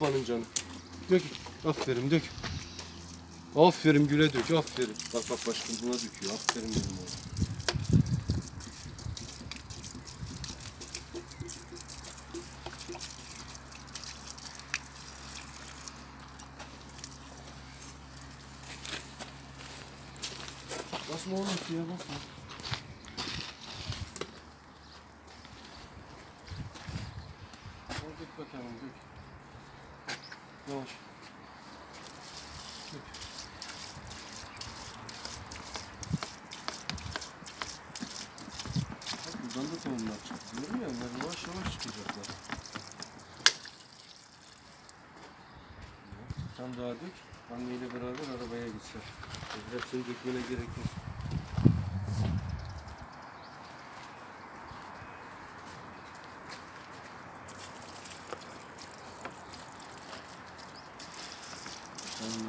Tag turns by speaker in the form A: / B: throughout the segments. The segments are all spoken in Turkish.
A: Babanın canı. Dök. Aferin dök. Aferin güle dök. Aferin. Bak bak başkan buna döküyor. Aferin benim oğlum. Basma oğlum suya basma. Al dök bakalım dök. Yavaş. Dök. Bak buradan da tohumlar çıktı. Görüyor musun? Onlar yavaş yavaş çıkacaklar. Tane daha dök. Anneyle beraber arabaya gitsin. Hepsini dökmene gerek yok. Tamam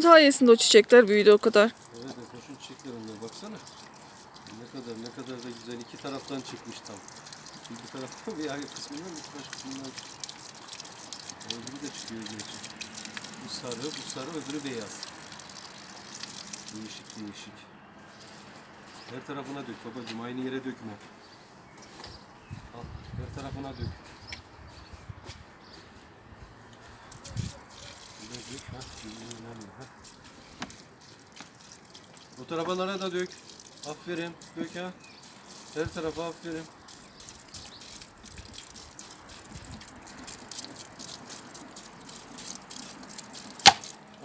B: sayesinde o çiçekler büyüdü o kadar.
A: Kadar ne kadar da güzel iki taraftan çıkmış tam. Bir taraftan bir ayrı kısmından bir baş kısmından. Öbürü de çıkıyor gerçi. Bu sarı, bu sarı, öbürü beyaz. Değişik değişik. Her tarafına dök babacığım aynı yere dökme. Al her tarafına dök. De dök ha. Bu tarafalara da dök. Aferin. Dök ha. Her tarafa aferin.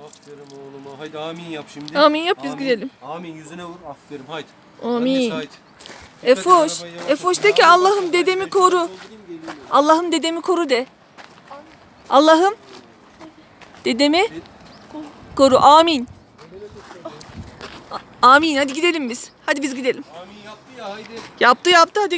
A: Aferin oğluma. Haydi amin yap şimdi.
B: Amin yap, biz gidelim.
A: Amin yüzüne vur. Aferin haydi.
B: Amin.
A: Annesi, haydi.
B: Efoş, Efoş de ki Allah'ım dedemi koru. Allah'ım dedemi koru de. Allah'ım dedemi koru. Amin. Amin. Hadi gidelim biz. Hadi biz gidelim.
A: Amin yaptı ya haydi.
B: Yaptı yaptı hadi.